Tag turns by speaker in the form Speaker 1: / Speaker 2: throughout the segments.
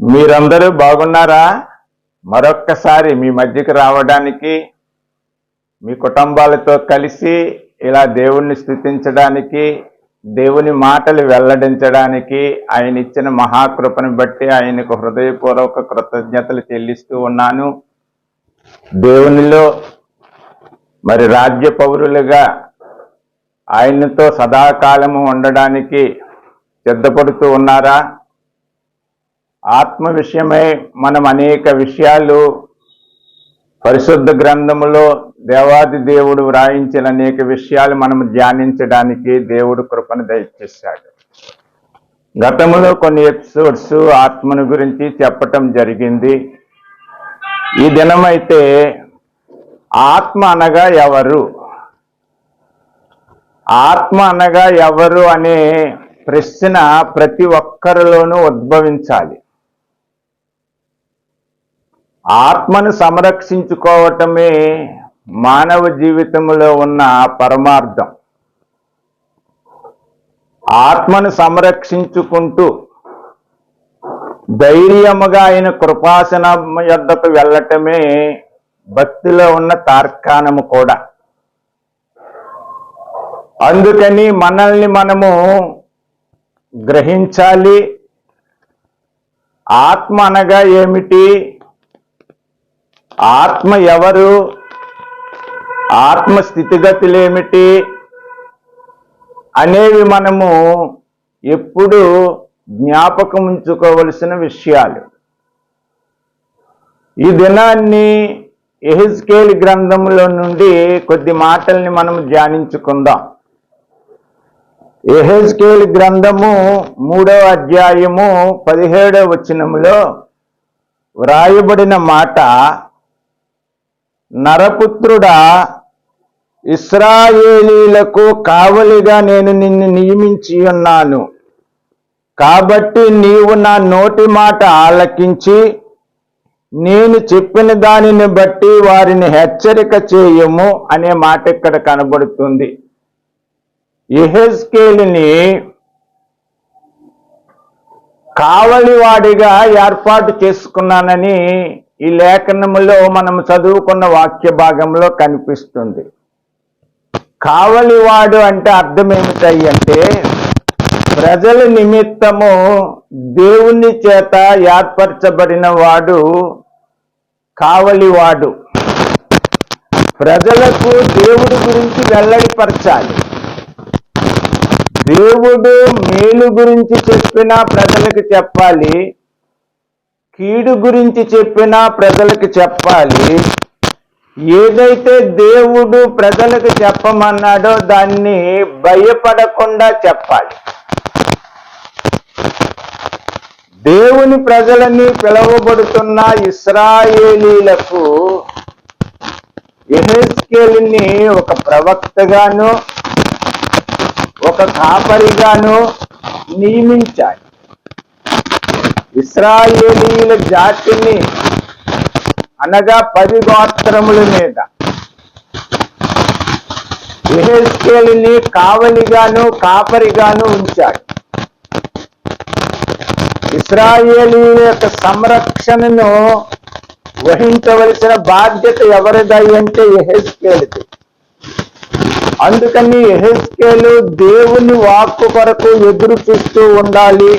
Speaker 1: మీరందరూ బాగున్నారా? మరొక్కసారి మీ మధ్యకి రావడానికి మీ కుటుంబాలతో కలిసి ఇలా దేవుణ్ణి స్థుతించడానికి దేవుని మాటలు వెల్లడించడానికి ఆయన ఇచ్చిన మహాకృపను బట్టి ఆయనకు హృదయపూర్వక కృతజ్ఞతలు చెల్లిస్తూ ఉన్నాను. దేవునిలో మరి రాజ్య పౌరులుగా ఆయనతో సదాకాలము ఉండడానికి సిద్ధపడుతూ ఉన్నారా? ఆత్మ విషయమై మనం అనేక విషయాలు పరిశుద్ధ గ్రంథములో దేవాది దేవుడు వ్రాయించిన అనేక విషయాలు మనం ధ్యానించడానికి దేవుడు కృపను దయచేశాడు. గతంలో కొన్ని ఎపిసోడ్స్ ఆత్మను గురించి చెప్పటం జరిగింది. ఈ దినమైతే ఆత్మ అనగా ఎవరు? ఆత్మ అనగా ఎవరు అనే ప్రశ్న ప్రతి ఒక్కరిలోనూ ఉద్భవించాలి. ఆత్మను సంరక్షించుకోవటమే మానవ జీవితంలో ఉన్న పరమార్థం. ఆత్మను సంరక్షించుకుంటూ ధైర్యముగా ఆయన కృపాసన యొద్దకు వెళ్ళటమే భక్తిలో ఉన్న తార్కాణము కూడా. అందుకని మనల్ని మనము గ్రహించాలి. ఆత్మ అనగా ఏమిటి? ఆత్మ ఎవరు? ఆత్మ స్థితిగతులు ఏమిటి అనేవి మనము ఎప్పుడు జ్ఞాపకం ఉంచుకోవలసిన విషయాలు. ఈ దినాన్ని ఎహిస్కేల్ గ్రంథంలో నుండి కొద్ది మాటల్ని మనం ధ్యానించుకుందాం. ఎహెజ్కేల్ గ్రంథము మూడవ అధ్యాయము పదిహేడవ వచనములో వ్రాయబడిన మాట నరపుత్రుడా ఇస్రాయేలీలకు కావలిగా నేను నిన్ను నియమించి ఉన్నాను. కాబట్టి నీవు నా నోటి మాట ఆలకించి నేను చెప్పిన దానిని బట్టి వారిని హెచ్చరిక చేయము అనే మాట ఇక్కడ కనబడుతుంది. ఎహెస్కేలిని కావలివాడిగా ఏర్పాటు చేసుకున్నానని ఈ లేఖనములో మనం చదువుకున్న వాక్య భాగంలో కనిపిస్తుంది. కావలివాడు అంటే అర్థం ఏమిటాయి అంటే ప్రజల నిమిత్తము దేవుని చేత ఏర్పరచబడిన వాడు కావలివాడు. ప్రజలకు దేవుడి గురించి వెల్లడిపరచాలి. దేవుడు మేలు గురించి చెప్పినా ప్రజలకు చెప్పాలి. కీడు గురించి చెప్పినా ప్రజలకు చెప్పాలి. ఏదైతే దేవుడు ప్రజలకు చెప్పమన్నాడో దాన్ని భయపడకుండా చెప్పాలి. దేవుని ప్రజలని పిలువబడుతున్న ఇస్రాయేలీలకు ఎహెస్కేల్ని ఒక ప్రవక్తగాను ఒక కాపరిగాను నియమించాలి. ఇస్రాయేలీల జాతిని అనగా పది గోత్రముల మీద. ఎహెస్కేల్ని కావలిగాను కాపరిగాను ఉంచాడు. ఇస్రాయేలీల యొక్క సంరక్షణను వహించవలసిన బాధ్యత ఎవరిదై అంటే ఎహెస్కేల్ది అందుకని ఎహెస్కేలు దేవుని వాక్కు కొరకు ఎదురు చూస్తూ ఉండాలి.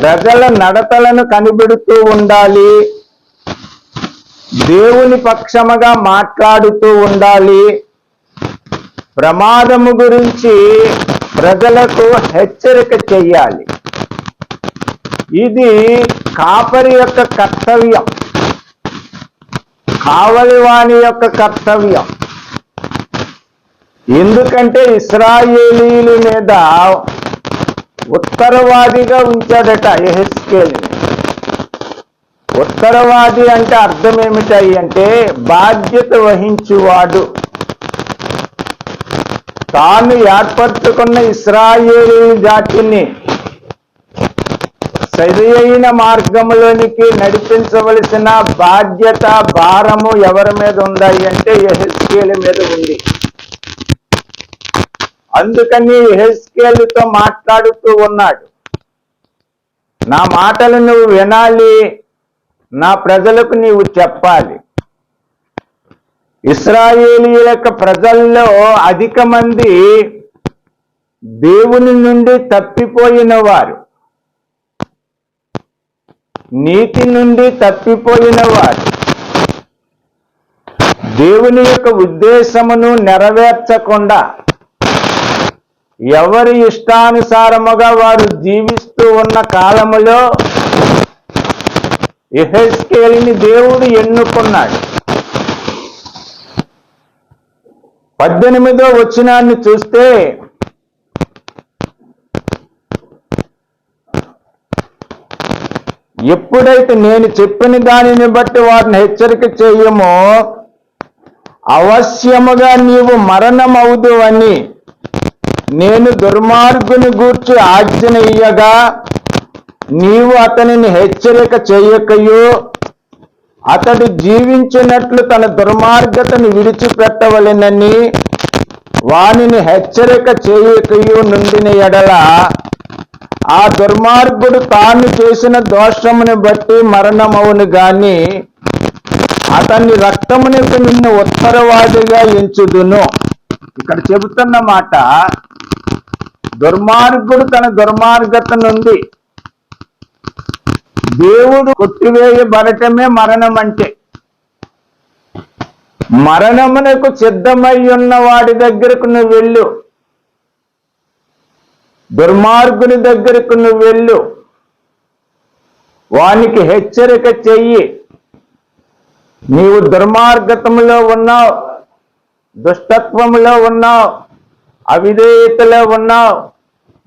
Speaker 1: ప్రజల నడతలను కనిపెడుతూ ఉండాలి. దేవుని పక్షముగా మాట్లాడుతూ ఉండాలి. ప్రమాదము గురించి ప్రజలకు హెచ్చరిక చెయ్యాలి. ఇది కాపరి యొక్క కర్తవ్యం. కావలివాణి యొక్క కర్తవ్యం. ఎందుకంటే ఇస్రాయేలీల మీద ఉత్తరవాదిగా ఉంచాడట ఎహెస్కేల్ని ఉత్తరవాది అంటే అర్థం ఏమిటాయి అంటే బాధ్యత వహించువాడు. తాను ఏర్పరచుకున్న ఇస్రాయేలీ జాతిని సరియైన మార్గంలోనికి నడిపించవలసిన బాధ్యత భారము ఎవరి మీద ఉన్నాయి అంటే ఎహెస్కేల్ మీద ఉంది. అందుకని హెస్కేలుతో మాట్లాడుతూ ఉన్నాడు. నా మాటలు నువ్వు వినాలి నా ప్రజలకు నీవు చెప్పాలి. ఇస్రాయేలీల యొక్క ప్రజల్లో అధిక మంది దేవుని నుండి తప్పిపోయిన వారు. నీతి నుండి తప్పిపోయిన వారు. దేవుని యొక్క ఉద్దేశమును నెరవేర్చకుండా ఎవరి ఇష్టానుసారముగా వారు జీవిస్తూ ఉన్న కాలములో ఎహెస్కేలిని దేవుడు ఎన్నుకున్నాడు. పద్దెనిమిదో వచనాన్ని చూస్తే ఎప్పుడైతే నేను చెప్పిన దానిని బట్టి వారిని హెచ్చరిక చేయమో అవశ్యముగా నీవు మరణమవుదు అని నేను దుర్మార్గుని గూర్చి ఆజ్ఞ ఇయ్యగా నీవు అతనిని హెచ్చరిక చేయకయో అతడు జీవించినట్లు తన దుర్మార్గతను విడిచిపెట్టవలెనని వానిని హెచ్చరిక చేయకయో నుండిన ఎడల ఆ దుర్మార్గుడు తాను చేసిన దోషముని బట్టి మరణమవును గాని అతన్ని రక్తమునికి నిన్ను ఉత్తరవాదిగా ఎంచుదును. ఇక్కడ చెబుతున్న మాట దుర్మార్గుడు తన దుర్మార్గత నుండి దేవుడు కొట్టివేయబడటమే మరణం అంటే మరణమునకు సిద్ధమై ఉన్న వాడి దగ్గరకు నువ్వు వెళ్ళు. దుర్మార్గుని దగ్గరకు నువ్వు వెళ్ళు. వానికి హెచ్చరిక చెయ్యి. నీవు దుర్మార్గతంలో ఉన్నావు దుష్టత్వంలో ఉన్నావు అవిధేయతలో ఉన్నావు.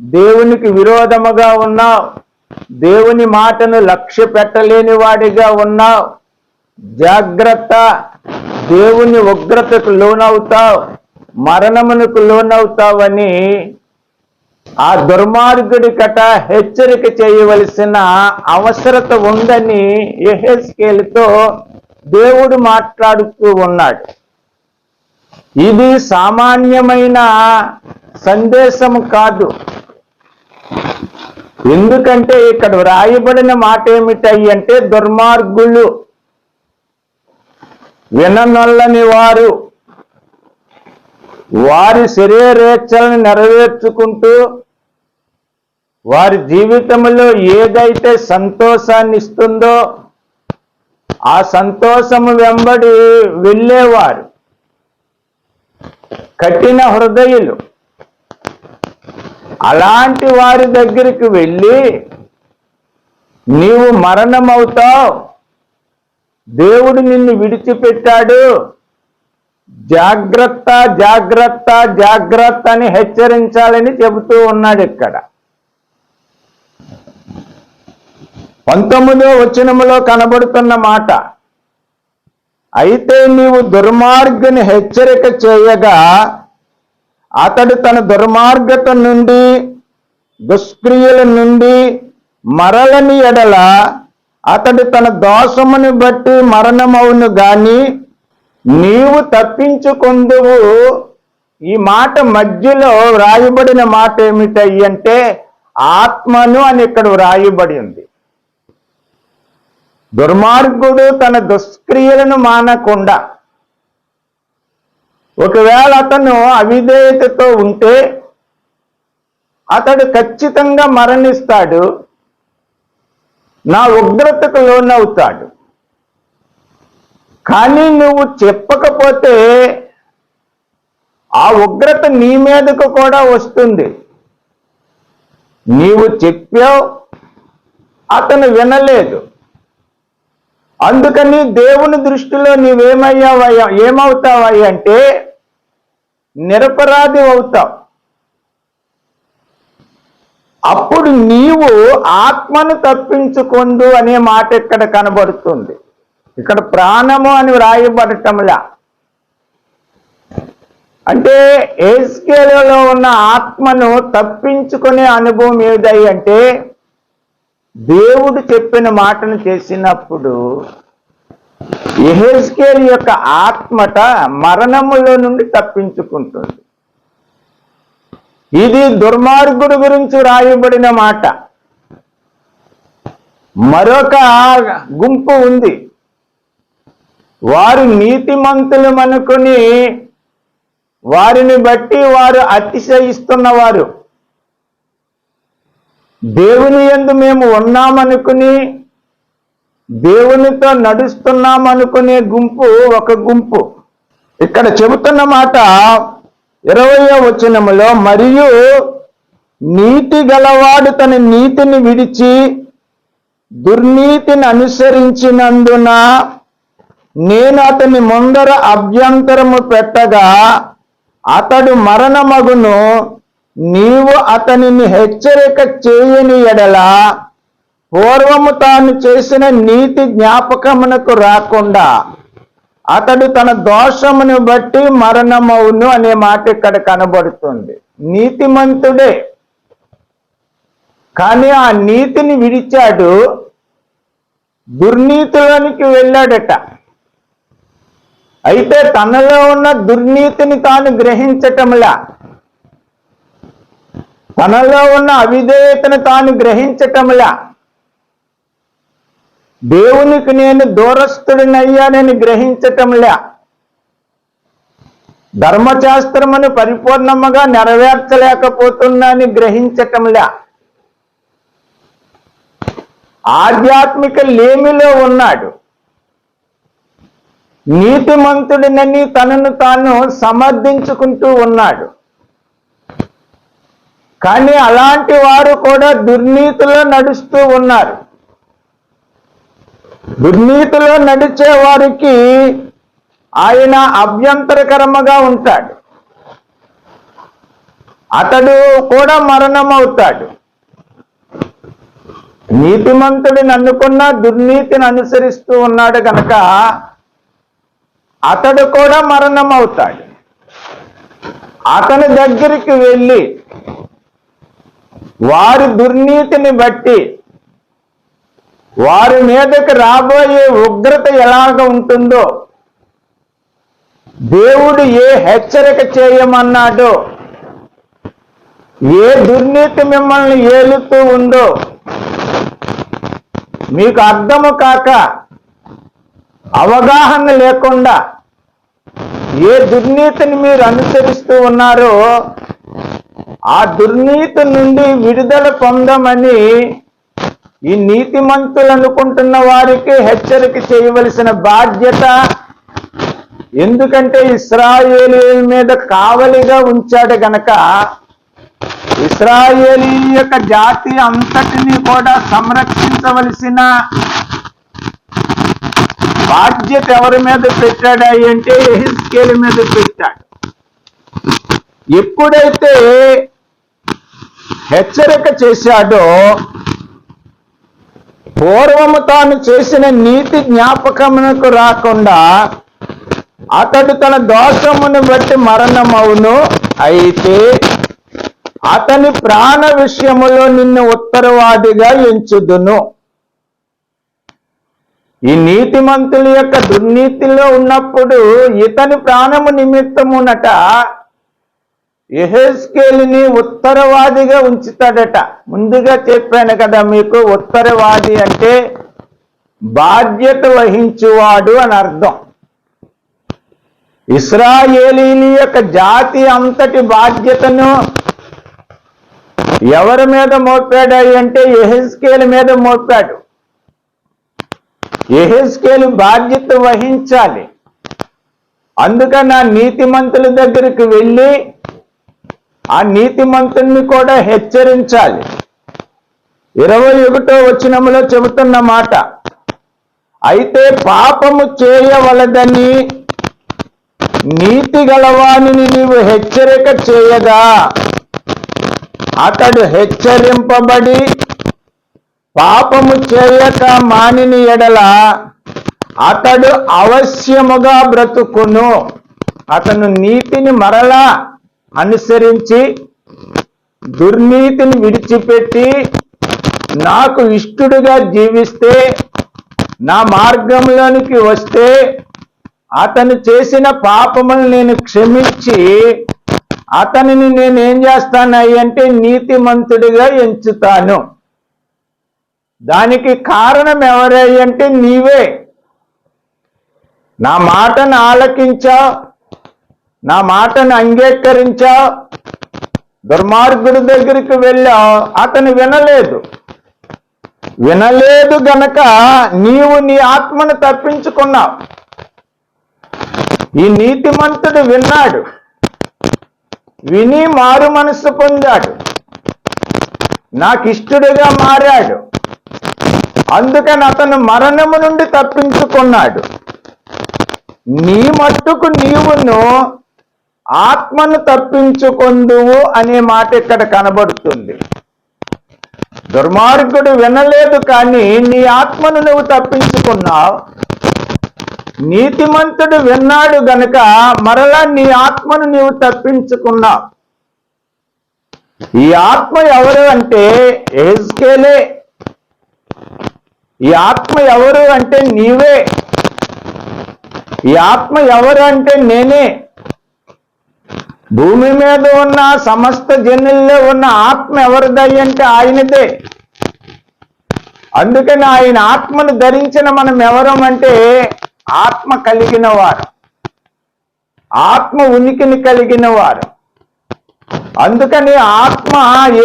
Speaker 1: దేవునికి విరోధముగా ఉన్నావు. దేవుని మాటను లక్ష్య పెట్టలేని వాడిగా ఉన్నావు. జాగ్రత్త. దేవుని ఉగ్రతకు లోనవుతావు. మరణమునకు లోనవుతావని ఆ దుర్మార్గుడి కట హెచ్చరిక చేయవలసిన అవసరత ఉందని ఎహెస్కేలుతో దేవుడు మాట్లాడుతూ ఉన్నాడు. ఇది సామాన్యమైన సందేశం కాదు. ఎందుకంటే ఇక్కడ వ్రాయబడిన మాట ఏమిటాయి అంటే దుర్మార్గులు విననొల్లని వారు. వారి శరీరేచ్ఛలను నెరవేర్చుకుంటూ వారి జీవితంలో ఏదైతే సంతోషాన్ని ఇస్తుందో ఆ సంతోషము వెంబడి వెళ్ళేవారు. కఠిన హృదయులు. అలాంటి వారి దగ్గరికి వెళ్ళి నీవు మరణమవుతావు. దేవుడు నిన్ను విడిచిపెట్టాడు. జాగ్రత్త జాగ్రత్త జాగ్రత్త అని హెచ్చరించాలని చెబుతూ ఉన్నాడు ఇక్కడ. పంతొమ్మిదో వచనములో కనబడుతున్న మాట అయితే నీవు దుర్మార్గుని హెచ్చరిక చేయగా అతడు తన దుర్మార్గత నుండి దుష్క్రియల నుండి మరలని ఎడల అతడు తన దోషముని బట్టి మరణమవును గాని నీవు తప్పించుకుందువు. ఈ మాట మధ్యలో వ్రాయబడిన మాట ఏమిటయ్యంటే ఆత్మను అని ఇక్కడ వ్రాయబడి ఉంది. దుర్మార్గుడు తన దుష్క్రియలను మానకుండా ఒకవేళ అతను అవిధేయతతో ఉంటే అతడు ఖచ్చితంగా మరణిస్తాడు నా ఉగ్రతకు లోనవుతాడు. కానీ నువ్వు చెప్పకపోతే ఆ ఉగ్రత నీ మీదకు కూడా వస్తుంది. నీవు చెప్పావు అతను వినలేదు. అందుకని దేవుని దృష్టిలో నీవేమయ్యావయ్యా? ఏమవుతావయ్యా అంటే నిరపరాధి అవుతావు. అప్పుడు నీవు ఆత్మను తప్పించుకొందు అనే మాట ఇక్కడ కనబడుతుంది. ఇక్కడ ప్రాణము అని వ్రాయబడటంలా. అంటే ఏస్కేలలో ఉన్న ఆత్మను తప్పించుకునే అనుభవం ఏదై అంటే దేవుడు చెప్పిన మాటను చేసినప్పుడు ఎహెస్కేల్ యొక్క ఆత్మట మరణములో నుండి తప్పించుకుంటుంది. ఇది దుర్మార్గుడు గురించి రాయబడిన మాట. మరొక గుంపు ఉంది. వారు నీతిమంతులమనుకుని వారిని బట్టి వారు అతిశయిస్తున్నవారు. దేవుని యందు మేము ఉన్నామనుకుని దేవునితో నడుస్తున్నామనుకునే గుంపు ఒక గుంపు. ఇక్కడ చెబుతున్న మాట ఇరవయో వచనములో మరియు నీతి గలవాడు తన నీతిని విడిచి దుర్నీతిని అనుసరించినందున నేను అతని ముందర అభ్యంతరము పెట్టగా అతడు మరణమగును. నీవు అతనిని హెచ్చరిక చేయని ఎడల పూర్వము తాను చేసిన నీతి జ్ఞాపకమునకు రాకుండా అతడు తన దోషమును బట్టి మరణమవును అనే మాట ఇక్కడ కనబడుతుంది. నీతిమంతుడే. కానీ ఆ నీతిని విడిచాడు దుర్నీతిలోనికి వెళ్ళాడట. అయితే తనలో ఉన్న దుర్నీతిని తాను గ్రహించటంలా తనలో ఉన్న అవిధేయతను తాను గ్రహించటంలా దేవునికి నేను దూరస్తుడినయ్యానని గ్రహించటంలా ధర్మశాస్త్రమును పరిపూర్ణముగా నెరవేర్చలేకపోతున్నాని గ్రహించటంలా ఆధ్యాత్మిక లేమిలో ఉన్నాడు. నీతిమంతుడినని తనను తాను సమర్థించుకుంటూ ఉన్నాడు. కానీ అలాంటి వారు కూడా దుర్నీతిలో నడుస్తూ ఉన్నారు. దుర్నీతిలో నడిచే వారికి ఆయన అభ్యంతరకరముగా ఉంటాడు. అతడు కూడా మరణం అవుతాడు నీతిమంతుడిని అనుకున్న దుర్నీతిని అనుసరిస్తూ ఉన్నాడు కనుక అతడు కూడా మరణం అవుతాడు అతని దగ్గరికి వెళ్ళి వారి దుర్నీతిని బట్టి వారి మీదకి రాబోయే ఉగ్రత ఎలాగ ఉంటుందో దేవుడు ఏ హెచ్చరిక చేయమన్నాడో ఏ దుర్నీతి మిమ్మల్ని ఏలుతూ ఉందో మీకు అర్థము కాక అవగాహన లేకుండా ఏ దుర్నీతిని మీరు అనుసరిస్తూ ఉన్నారో ఆ దుర్నీతి నుండి విడుదల పొందమని ఈ నీతిమంతులు అనుకుంటున్న వారికి హెచ్చరిక చేయవలసిన బాధ్యత ఎందుకంటే ఇస్రాయేలీ మీద కావలిగా ఉంచాడు గనక ఇస్రాయేలీ యొక్క జాతి అంతటిని కూడా సంరక్షించవలసిన బాధ్యత ఎవరి మీద పెట్టాడు అంటే ఎహిస్కేల్ మీద పెట్టాడు. ఎప్పుడైతే హెచ్చరిక చేశాడో పూర్వము తాను చేసిన నీతి జ్ఞాపకమునకు రాకుండా అతడు తన దోషమును బట్టి మరణమవును. అయితే అతని ప్రాణ విషయములో నిన్ను ఉత్తరవాదిగా ఎంచుదును. ఈ నీతిమంతుల యొక్క దుర్నీతిలో ఉన్నప్పుడు ఇతని ప్రాణము నిమిత్తమునట ఎహెస్కేల్ని ఉత్తరవాదిగా ఉంచుతాడట. ముందుగా చెప్పాను కదా మీకు ఉత్తరవాది అంటే బాధ్యత వహించువాడు అని అర్థం. ఇస్రాయేలీల యొక్క జాతి అంతటి బాధ్యతను ఎవరి మీద మోపాడు అంటే ఎహెస్కేల్ మీద మోపాడు. ఎహెస్కేలు బాధ్యత వహించాలి. అందుకని నా నీతిమంతుల దగ్గరికి వెళ్ళి ఆ నీతిమంతుణ్ణి కూడా హెచ్చరించాలి. ఇరవై ఒకటో వచనంలో చెబుతున్న మాట అయితే పాపము చేయవలదని నీతి గలవానిని నీవు హెచ్చరిక చేయగా అతడు హెచ్చరింపబడి పాపము చేయక మానిని ఎడల అతడు అవశ్యముగా బ్రతుకును. అతను నీతిని మరలా అనుసరించి దుర్నీతిని విడిచిపెట్టి నాకు ఇష్టడుగా జీవిస్తే నా మార్గంలోనికి వస్తే అతను చేసిన పాపములు నేను క్షమించి అతనిని నేను ఏం చేస్తాను అంటే నీతిమంతుడిగా ఎంచుతాను. దానికి కారణం ఎవరయ్యంటే అంటే నీవే. నా మాటను ఆలకించావు. నా మాటను అంగీకరించావు దుర్మార్గుడి దగ్గరికి వెళ్ళా. అతను వినలేదు. వినలేదు గనక నీవు నీ ఆత్మను తప్పించుకున్నావు ఈ నీతిమంతుడు విన్నాడు. విని మారు మనస్సు పొందాడు. నాకు ఇష్టడుగా మారాడు. అందుకని అతను మరణము నుండి తప్పించుకున్నాడు. నీ మట్టుకు నీవును ఆత్మను తప్పించుకొందువు అనే మాట ఇక్కడ కనబడుతుంది. దుర్మార్గుడు వినలేదు కానీ నీ ఆత్మను నువ్వు తప్పించుకున్నావు. నీతిమంతుడు విన్నాడు గనక మరలా నీ ఆత్మను నీవు తప్పించుకున్నావు. ఈ ఆత్మ ఎవరు అంటే ఎహెజ్కేలే. ఈ ఆత్మ ఎవరు అంటే నీవే. ఈ ఆత్మ ఎవరు అంటే నేనే. భూమి మీద ఉన్న సమస్త జనుల్లో ఉన్న ఆత్మ ఎవరిదై అంటే ఆయనదే. అందుకని ఆయన ఆత్మను ధరించిన మనం ఎవరం అంటే ఆత్మ కలిగిన వారు. ఆత్మ ఉనికిని కలిగిన వారు. అందుకని ఆత్మ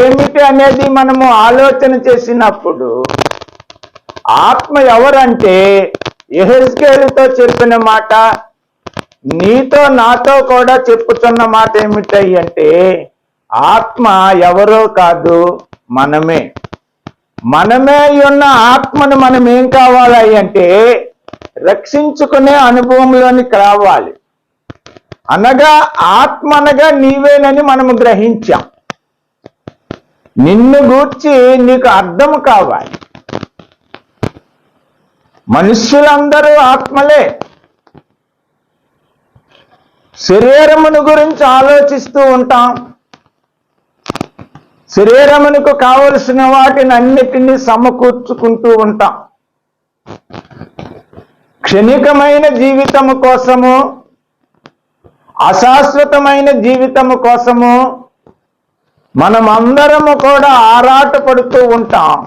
Speaker 1: ఏమిటి అనేది మనము ఆలోచన చేసినప్పుడు ఆత్మ ఎవరంటే ఎహెస్కేలుతో చెప్పిన మాట నీతో నాతో కూడా చెప్పుతున్న మాట ఏమిటంటే అంటే ఆత్మ ఎవరో కాదు మనమే. మనమే ఉన్న ఆత్మను మనం ఏం కావాలి అంటే రక్షించుకునే అనుభవంలోనికి రావాలి. అనగా ఆత్మ అనగా నీవేనని మనము గ్రహించాం. నిన్ను గూర్చి నీకు అర్థం కావాలి. మనుష్యులందరూ ఆత్మలే. శరీరమును గురించి ఆలోచిస్తూ ఉంటాం. శరీరమునకు కావలసిన వాటిని అన్నిటినీ సమకూర్చుకుంటూ ఉంటాం. క్షణికమైన జీవితము కోసము అశాశ్వతమైన జీవితము కోసము మనమందరము కూడా ఆరాటపడుతూ ఉంటాం.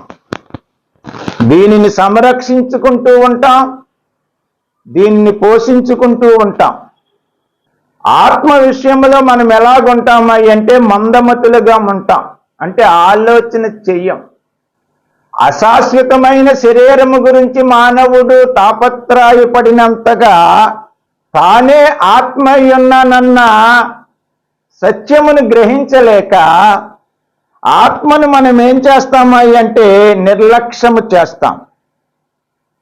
Speaker 1: దీనిని సంరక్షించుకుంటూ ఉంటాం. దీన్ని పోషించుకుంటూ ఉంటాం. ఆత్మ విషయంలో మనం ఎలాగుంటామా అంటే మందమతులుగా ఉంటాం. అంటే ఆలోచన చెయ్యం. అశాశ్వతమైన శరీరము గురించి మానవుడు తాపత్రాయపడినంతగా తానే ఆత్మయ్యున్నానన్న సత్యమును గ్రహించలేక ఆత్మను మనం ఏం చేస్తామా అంటే నిర్లక్ష్యము చేస్తాం.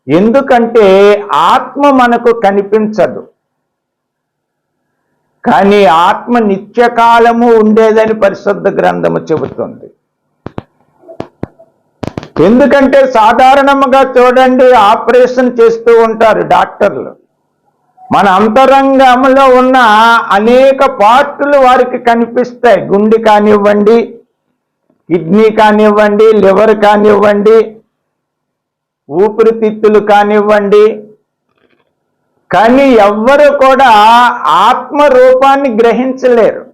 Speaker 1: ఎందుకంటే ఆత్మ మనకు కనిపించదు. కానీ ఆత్మ నిత్యకాలము ఉండేదని పరిశుద్ధ గ్రంథము చెబుతుంది. ఎందుకంటే సాధారణంగా చూడండి ఆపరేషన్ చేస్తూ ఉంటారు డాక్టర్లు. మన అంతరంగంలో ఉన్న అనేక పార్టులు వారికి కనిపిస్తాయి. గుండె కానివ్వండి కిడ్నీ కానివ్వండి లివర్ కానివ్వండి ఊపిరితిత్తులు కానివ్వండి కానీ ఎవ్వరు కూడా ఆత్మ రూపాన్ని గ్రహించలేరు.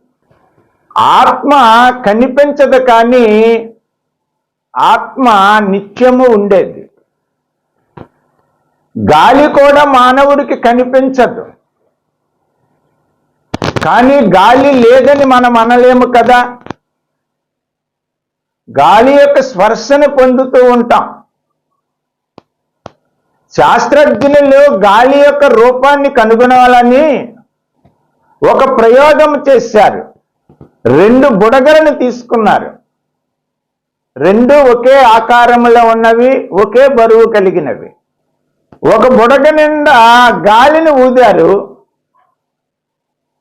Speaker 1: ఆత్మ కనిపించదు కానీ ఆత్మ నిత్యము ఉండేది. గాలి కూడా మానవుడికి కనిపించదు. కానీ గాలి లేదని మనం అనలేము కదా. గాలి యొక్క స్పర్శను పొందుతూ ఉంటాం. శాస్త్రజ్ఞులు గాలి యొక్క రూపాన్ని కనుగొనాలని ఒక ప్రయోగం చేశారు. రెండు బుడగలను తీసుకున్నారు. రెండు ఒకే ఆకారంలో ఉన్నవి ఒకే బరువు కలిగినవి. ఒక బుడగ నిండా గాలిని ఊదారు.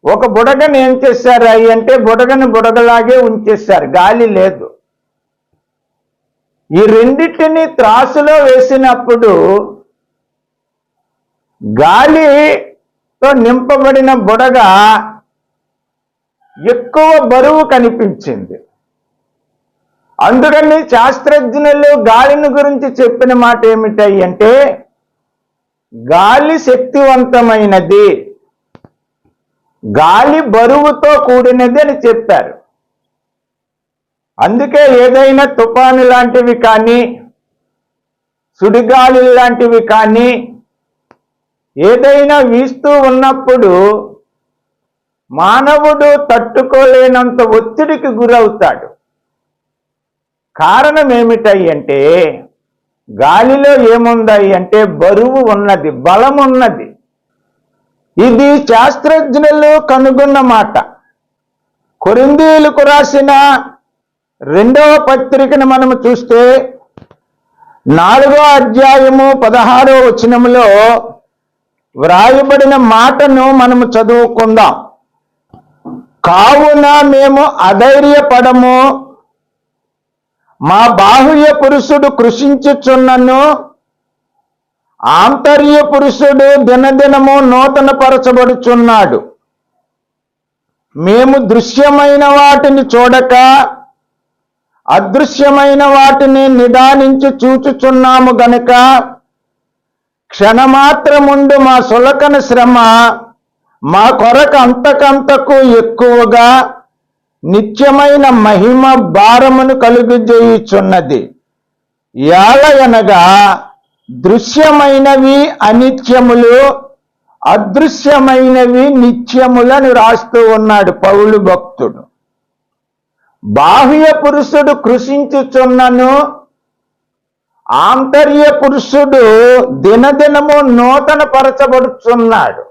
Speaker 1: ఒక బుడగను ఏం చేశారు అవి అంటే బుడగను బుడగలాగే ఉంచేశారు. గాలి లేదు. ఈ రెండింటిని త్రాసులో వేసినప్పుడు గాలితో నింపబడిన బుడగ ఎక్కువ బరువు కనిపించింది. అందుకని శాస్త్రజ్ఞులు గాలిని గురించి చెప్పిన మాట ఏమిటాయి అంటే గాలి శక్తివంతమైనది. గాలి బరువుతో కూడినది అని చెప్పారు. అందుకే ఏదైనా తుఫాను లాంటివి కానీ సుడిగాలి లాంటివి కానీ ఏదైనా వీస్తూ ఉన్నప్పుడు మానవుడు తట్టుకోలేనంత ఒత్తిడికి గురవుతాడు. కారణం ఏమిటై అంటే గాలిలో ఏముందాయి అంటే బరువు ఉన్నది బలం ఉన్నది. ఇది శాస్త్రజ్ఞులు కనుగొన్న మాట. కొరిందీలకు రాసిన రెండవ పత్రికను మనము చూస్తే నాలుగో అధ్యాయము పదహారో వచనంలో వ్రాయబడిన మాటను మనము చదువుకుందాం. కావున మేము అధైర్యపడము. మా బాహ్య పురుషుడు కృషించుచున్నను. ఆంతర్య పురుషుడు దినదినము నూతన పరచబడుచున్నాడు మేము దృశ్యమైన వాటిని చూడక అదృశ్యమైన వాటిని నిదానించి చూచుచున్నాము గనుక క్షణమాత్రముండు మా సులకన శ్రమ మా కొరకు అంతకంతకు ఎక్కువగా నిత్యమైన మహిమ భారమును కలుగజేయుచున్నది. ఏలయనగా దృశ్యమైనవి అనిత్యములు అదృశ్యమైనవి నిత్యములను రాస్తూ ఉన్నాడు పౌలు భక్తుడు. బాహ్య పురుషుడు కృషించుచున్నను ఆంతర్య పురుషుడు దినదినము నూతన పరచబడుచున్నాడు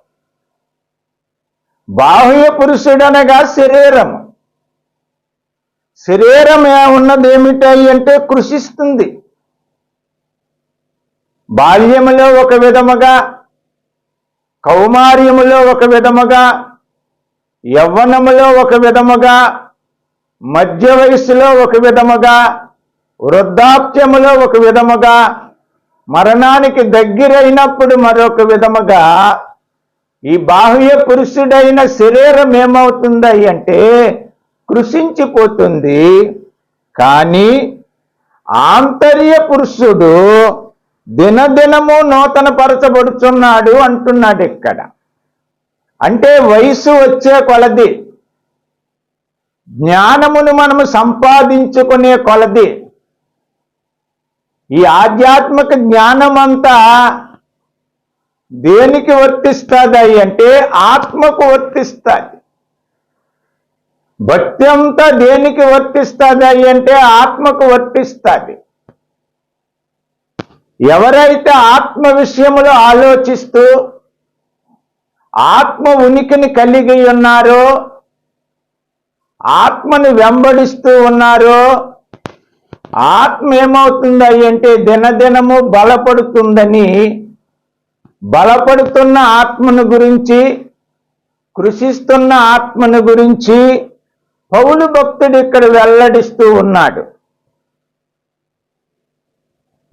Speaker 1: బాహ్య పురుషుడు అనగా శరీరము. శరీరం ఉన్నది ఏమిటాయి అంటే కృషిస్తుంది. బాల్యములో ఒక విధముగా కౌమార్యములో ఒక విధముగా యవ్వనములో ఒక విధముగా మధ్య వయస్సులో ఒక విధముగా వృద్ధాప్యములో ఒక విధముగా మరణానికి దగ్గరైనప్పుడు మరొక విధముగా ఈ బాహ్య పురుషుడైన శరీరం ఏమవుతుంది అంటే కృషించిపోతుంది. కానీ ఆంతర్య పురుషుడు దినదినము నూతన పరచబడుచున్నాడు అంటున్నాడు ఇక్కడ. అంటే వయసు వచ్చే కొలది జ్ఞానమును మనము సంపాదించుకునే కొలది ఈ ఆధ్యాత్మిక జ్ఞానమంతా దేనికి వర్తిస్తుంది అంటే ఆత్మకు వర్తిస్తుంది. భక్తి అంతా దేనికి వర్తిస్తుంది అంటే ఆత్మకు వర్తిస్తుంది. ఎవరైతే ఆత్మ విషయంలో ఆలోచిస్తూ ఆత్మ ఉనికిని కలిగి ఉన్నారో ఆత్మను వెంబడిస్తూ ఉన్నారో ఆత్మ ఏమవుతుంది అంటే దినదినము బలపడుతుందని బలపడుతున్న ఆత్మను గురించి కృషిస్తున్న ఆత్మను గురించి పౌలు భక్తుడు ఇక్కడ వెల్లడిస్తూ ఉన్నాడు.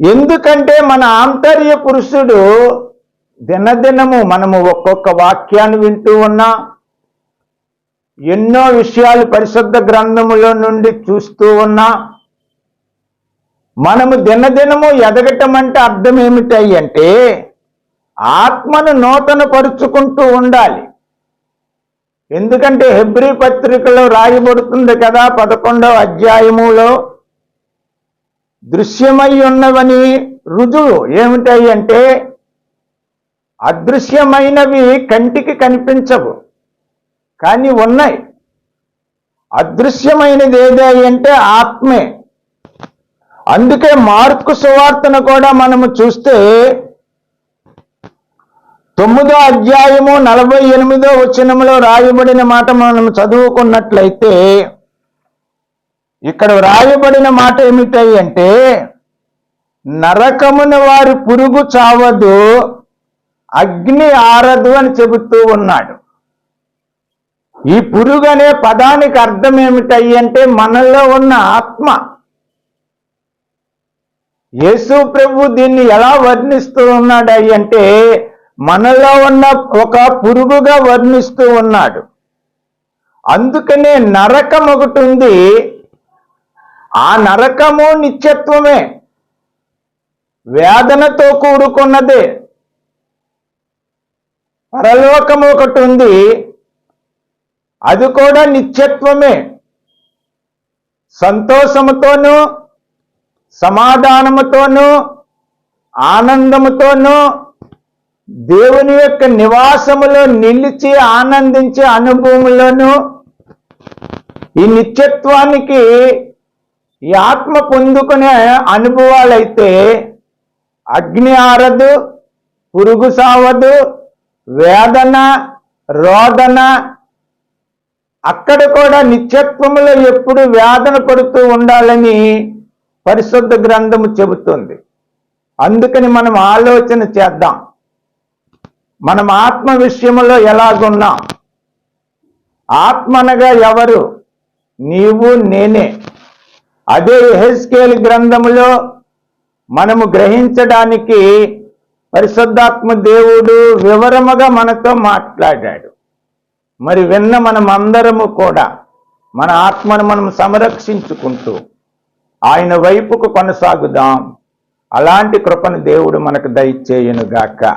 Speaker 1: ఎందుకంటే మన ఆంతర్య పురుషుడు దినదినము మనము ఒక్కొక్క వాక్యాన్ని వింటూ ఉన్నా ఎన్నో విషయాలు పరిశుద్ధ గ్రంథములో నుండి చూస్తూ ఉన్నా మనము దినదినము ఎదగటం అంటే అర్థం ఏమిటాయి అంటే ఆత్మను నూతన పరుచుకుంటూ ఉండాలి. ఎందుకంటే హెబ్రి పత్రికలో రాయబడుతుంది కదా పదకొండవ అధ్యాయములో దృశ్యమై ఉన్నవని రుజువు ఏమిటాయి అంటే అదృశ్యమైనవి కంటికి కనిపించవు కానీ ఉన్నాయి. అదృశ్యమైనది ఏదే అంటే ఆత్మే. అందుకే మార్పు సువార్తను కూడా మనము చూస్తే తొమ్మిదో అధ్యాయము నలభై ఎనిమిదో వచనంలో రాయబడిన మాట మనం చదువుకున్నట్లయితే ఇక్కడ రాయబడిన మాట ఏమిటాయి అంటే నరకమున వారి పురుగు చావదు అగ్ని ఆరదు అని చెబుతూ ఉన్నాడు. ఈ పురుగు అనే పదానికి అర్థం ఏమిటాయి అంటే మనలో ఉన్న ఆత్మ. యేసు ప్రభు దీన్ని ఎలా వర్ణిస్తూ ఉన్నాడు అంటే మనలో ఉన్న ఒక పురుగుగా వర్ణిస్తూ ఉన్నాడు. అందుకనే నరకం ఒకటి ఉంది. ఆ నరకము నిత్యత్వమే. వేదనతో కూడుకున్నదే. పరలోకం ఒకటి ఉంది. అది కూడా నిత్యత్వమే. సంతోషముతోనూ సమాధానముతోనూ ఆనందముతోనూ దేవుని యొక్క నివాసములో నిలిచి ఆనందించే అనుభవంలోనూ ఈ నిత్యత్వానికి ఈ ఆత్మ పొందుకునే అనుభవాలైతే అగ్ని ఆరదు పురుగు సావదు వేదన రోదన అక్కడ కూడా నిత్యత్వములో ఎప్పుడు వేదన పడుతూ ఉండాలని పరిశుద్ధ గ్రంథము చెబుతుంది. అందుకని మనం ఆలోచన చేద్దాం. మనం ఆత్మ విషయంలో ఎలాగున్నాం? ఆత్మనగా ఎవరు? నీవు నేనే. అదే ఎహెస్కేల్ గ్రంథములో మనము గ్రహించడానికి పరిశుద్ధాత్మ దేవుడు వివరముగా మనతో మాట్లాడాడు. మరి విన్న మనం అందరము కూడా మన ఆత్మను మనం సంరక్షించుకుంటూ ఆయన వైపుకు కొనసాగుదాం. అలాంటి కృపను దేవుడు మనకు దయచేయునుగాక.